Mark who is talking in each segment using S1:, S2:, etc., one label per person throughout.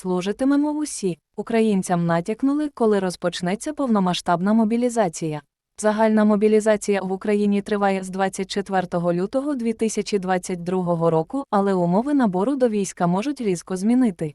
S1: Служитимемо усі. Українцям натякнули, коли розпочнеться повномасштабна мобілізація. Загальна мобілізація в Україні триває з 24 лютого 2022 року, але умови набору до війська можуть різко змінити.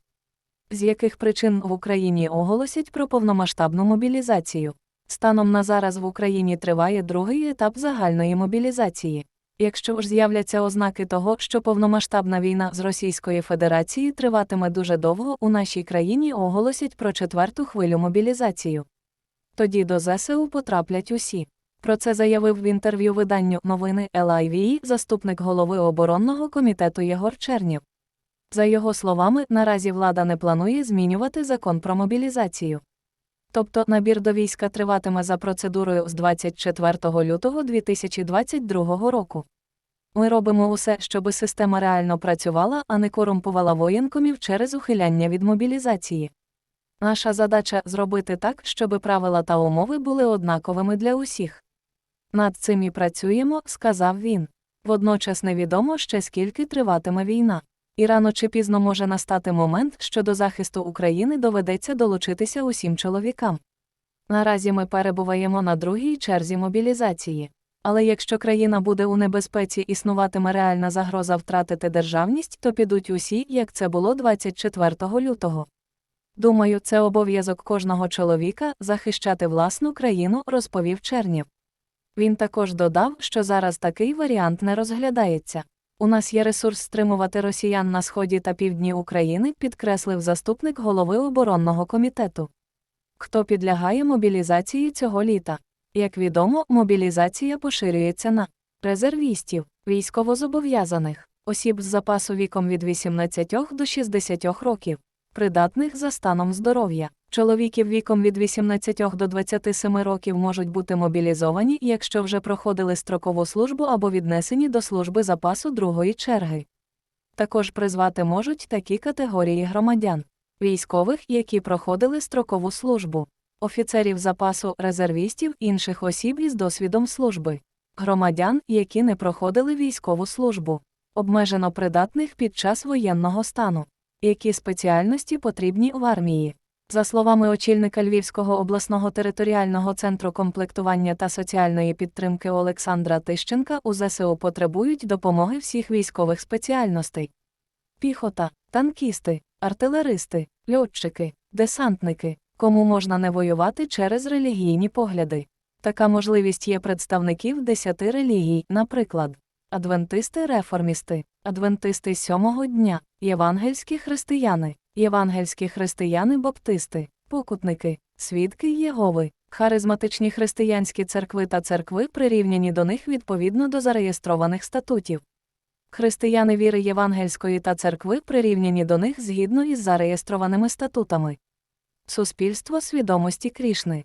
S1: З яких причин в Україні оголосять про повномасштабну мобілізацію? Станом на зараз в Україні триває другий етап загальної мобілізації. Якщо ж з'являться ознаки того, що повномасштабна війна з Російської Федерації триватиме дуже довго, у нашій країні оголосять про четверту хвилю мобілізацію. Тоді до ЗСУ потраплять усі. Про це заявив в інтерв'ю виданню новини LIVE заступник голови оборонного комітету Єгор Чернів. За його словами, наразі влада не планує змінювати закон про мобілізацію. Тобто набір до війська триватиме за процедурою з 24 лютого 2022 року. Ми робимо усе, щоби система реально працювала, а не корумпувала воєнкомів через ухиляння від мобілізації. Наша задача зробити так, щоб правила та умови були однаковими для усіх. Над цим і працюємо, сказав він. Водночас невідомо ще скільки триватиме війна. І рано чи пізно може настати момент, що до захисту України доведеться долучитися усім чоловікам. Наразі ми перебуваємо на другій черзі мобілізації. Але якщо країна буде у небезпеці, існуватиме реальна загроза втратити державність, то підуть усі, як це було 24 лютого. Думаю, це обов'язок кожного чоловіка захищати власну країну, розповів Чернів. Він також додав, що зараз такий варіант не розглядається. У нас є ресурс стримувати росіян на сході та півдні України, підкреслив заступник голови оборонного комітету. Хто підлягає мобілізації цього літа? Як відомо, мобілізація поширюється на резервістів, військовозобов'язаних, осіб з запасу віком від 18 до 60 років, придатних за станом здоров'я. Чоловіків віком від 18 до 27 років можуть бути мобілізовані, якщо вже проходили строкову службу або віднесені до служби запасу другої черги. Також призвати можуть такі категорії громадян військових, які проходили строкову службу, офіцерів запасу, резервістів, інших осіб із досвідом служби, громадян, які не проходили військову службу, обмежено придатних під час воєнного стану, які спеціальності потрібні в армії. За словами очільника Львівського обласного територіального центру комплектування та соціальної підтримки Олександра Тищенка, у ЗСУ потребують допомоги всіх військових спеціальностей: піхота, танкісти, артилеристи, льотчики, десантники, кому можна не воювати через релігійні погляди. Така можливість є представників десяти релігій, наприклад, адвентисти-реформісти, адвентисти сьомого дня, євангельські християни, євангельські християни-баптисти, покутники, свідки Єгови, харизматичні християнські церкви та церкви прирівняні до них відповідно до зареєстрованих статутів. Християни віри Євангельської та церкви прирівняні до них згідно із зареєстрованими статутами. Суспільство свідомості Крішни.